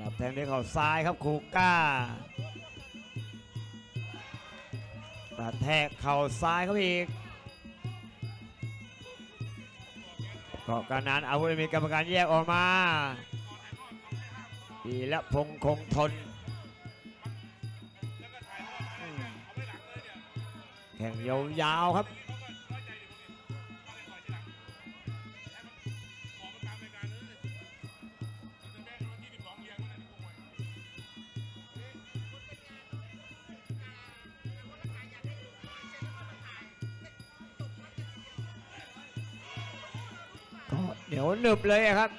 ลับแทงด้วยเข่าซ้ายครับคูก้ากระแทกเข่าซ้ายครับอีกก็การนั้นอาวุธมีกรรมการแยกออกมาดีและพงคงทนแข่งยาวๆครับ เดี๋ยวหนึบเลยครับ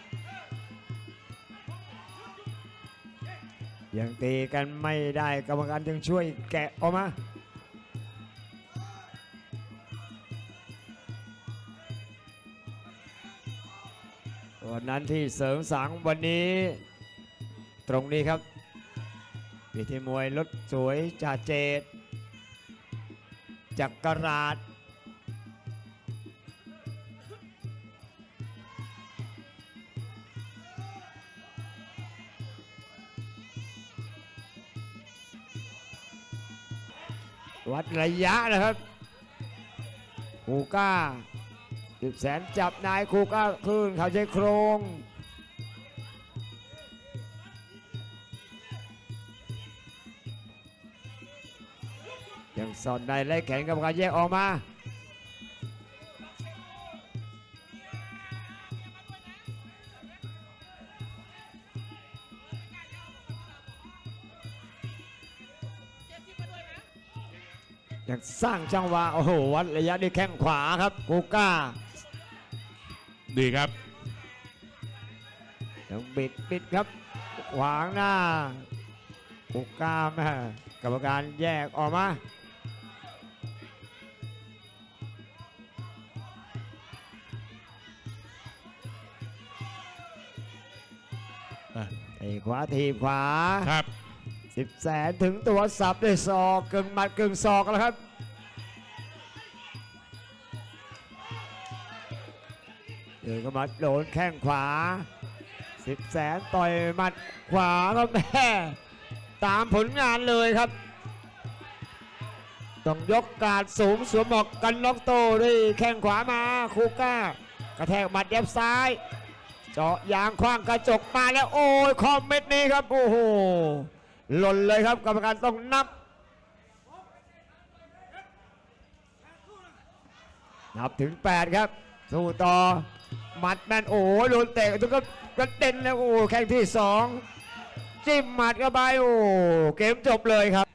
ยังตีกันไม่ได้กรรมการจึงช่วยแกะออกมาวันนั้นที่เสริมสังวันนี้ ตรงนี้ครับวิธีมวยรถสวยจ่าเจดจักรราช วัดระยะนะครับคูก้าสิบแสนจับนายคูก้าคืนเขาใช้โครงยังสอดในไล่แขนกรรมการแยกออกมา ยังสร้างจังหวะโอ้โหวัดระยะด้วยแข้งขวาครับกูก้าดีครับยังบิดบิดครับ ขวางหน้ากูก้าแม่กรรมการแยกออกมาอะไอ้ขวาทีบขวาครับสิบแสนถึงตัวสับด้วยศอกกึ่งหมัดกึ่งศอกแล้วครับ ดินเข้ามาโดนแข้งขวา สิบแสนต่อยหมัดขวาครับแม่ตามผลงานเลยครับ ต้องยกการดสูงสวมหมวกกันน็อกโตด้วยแข้งขวามาคูก้า กระแทกหมัดเย็บซ้าย เจาะยางคว้างกระจกมาแล้วโอ้ยคอมเม็ดนี้ครับ โอ้โหหล่นเลยครับกรรมการต้องนับนับถึง 8 ครับ สู้ต่อ มัดแมนโอ้โหโดนเตะจนกก็กระเด็นแล้วโอ้แข้งที่2จิ้มหมัดเข้าไปโอ้เกมจบเลยครับ